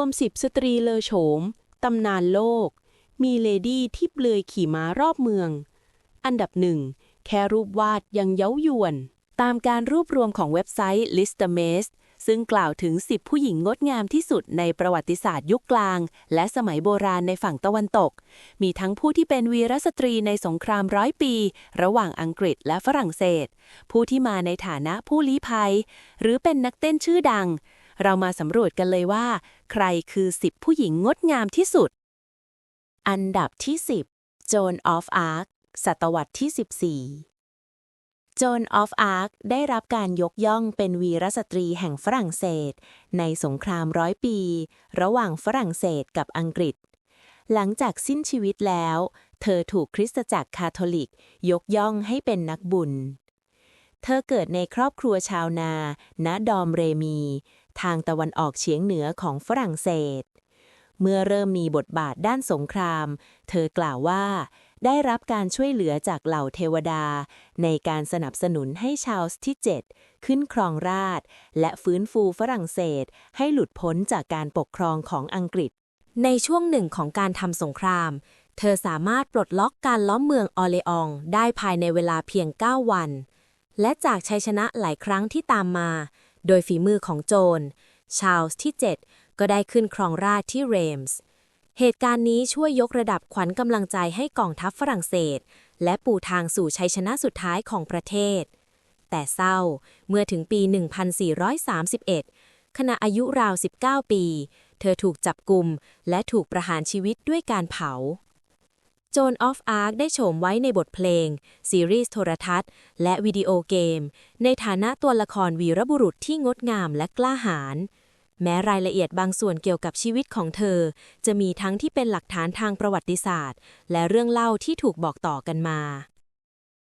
วมสิบสตรีเลอโฉม ตำนานโลก มีเลดี้ที่เปลือยขี่ม้ารอบเมือง อันดับหนึ่ง แค่รูปวาดยังเย้ายวน ตามการรวบรวมของเว็บไซต์ l i s t m a s ซึ่งกล่าวถึง 10 ผู้หญิงงดงามที่สุดในประวัติศาสตร์ยุคกลาง และสมัยโบราณในฝั่งตะวันตก มีทั้งผู้ที่เป็นวีรสตรีในสงครามร้อยปี ระหว่างอังกฤษและฝรั่งเศส ผู้ที่มาในฐานะผู้ลี้ภัย หรือเป็นนักเต้นชื่อดัง เรามาสำรวจกันเลยว่า ใครคือ 10 ผู้หญิงงดงามที่สุด อันดับที่ 10 โจนออฟอาร์คศตวรรษที่ 14 โจนออฟอาร์คได้รับการยกย่องเป็นวีรสตรีแห่งฝรั่งเศส ในสงครามร้อยปี ระหว่างฝรั่งเศสกับอังกฤษ หลังจากสิ้นชีวิตแล้ว เธอถูกคริสตจักรคาทอลิก ยกย่องให้เป็นนักบุญเธอเกิดในครอบครัวชาวนา ณ ดอมเรมีทางตะวันออกเฉียงเหนือของฝรั่งเศส เมื่อเริ่มมีบทบาทด้านสงคราม เธอกล่าวว่า ได้รับการช่วยเหลือจากเหล่าเทวดา ในการสนับสนุนให้ชาลส์ที่ 7 ขึ้นครองราชและฟื้นฟูฝรั่งเศส ให้หลุดพ้นจากการปกครองของอังกฤษ ในช่วงหนึ่งของการทำสงคราม เธอสามารถปลดล็อกการล้อมเมืองออเลองได้ภายในเวลาเพียง 9 วัน และจากชัยชนะหลายครั้งที่ตามมา โดยฝีมือของโจนชาลส์ที่ 7 ก็ได้ขึ้นครองราชที่เรมส์ เหตุการณ์นี้ช่วยยกระดับขวัญกำลังใจให้กองทัพฝรั่งเศส และปูทางสู่ชัยชนะสุดท้ายของประเทศ แต่เศร้าเมื่อถึงปี 1431 ขณะอายุราว 19 ปี เธอถูกจับกลุ่มและถูกประหารชีวิตด้วยการเผา โจนออฟอาร์คได้โฉมไว้ในบทเพลง ซีรีส์โทรทัศน์ และวิดีโอเกม ในฐานะตัวละครวีรบุรุษที่งดงามและกล้าหาญแม้รายละเอียดบางส่วนเกี่ยวกับชีวิตของเธอ จะมีทั้งที่เป็นหลักฐานทางประวัติศาสตร์ และเรื่องเล่าที่ถูกบอกต่อกันมา